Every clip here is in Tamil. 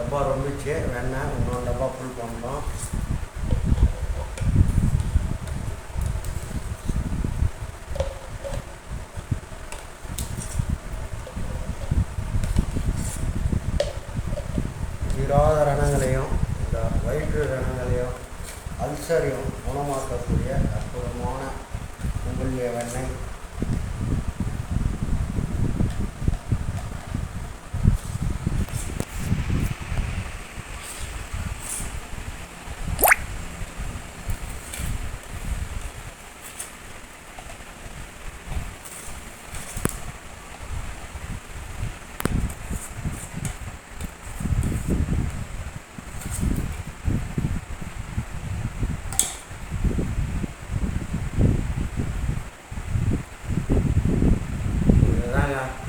டப்பா ரொம்பிச்சு வெண்ணெய் இன்னொரு டப்பா ஃபுல் பண்ணோம் தீராத ரணங்களையும் இந்த வயிற்று ரணங்களையும் அல்சரையும் குணமாக்கக்கூடிய அற்புதமான உங்களுடைய வெண்ணெய்.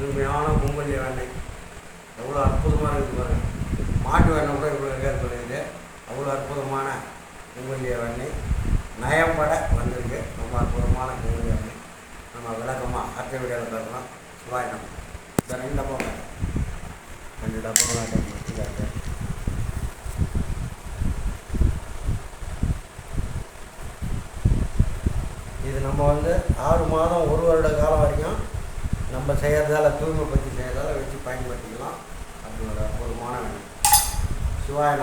தூய்மையான பொங்கல் வெண்ணெய் எவ்வளோ அற்புதமாக இருக்குது பாருங்கள் மாட்டு வெண்ணெய் கூட இவ்வளோ பேர் சொல்லுது அவ்வளோ அற்புதமான பொங்கலிய வெண்ணெய் நயம்பட வந்திருக்கு. ரொம்ப அற்புதமான பொங்கல் வெண்ணெய் நம்ம விளக்கமாக அத்தை வீடியோவில் பார்க்கலாம். சிவாய் நம்ம இந்த ரெண்டு டப்பா வேணும். ரெண்டு டப்பா வேண்டாம் வச்சுக்காட்டு இது நம்ம வந்து ஆறு மாதம் ஒரு வருட காலம் வரைக்கும் நம்ம செய்கிறதால தூய்மை பற்றி செய்கிறதால வச்சு பயன்படுத்திக்கலாம். அப்படியோட ஒரு வேணும் சிவாய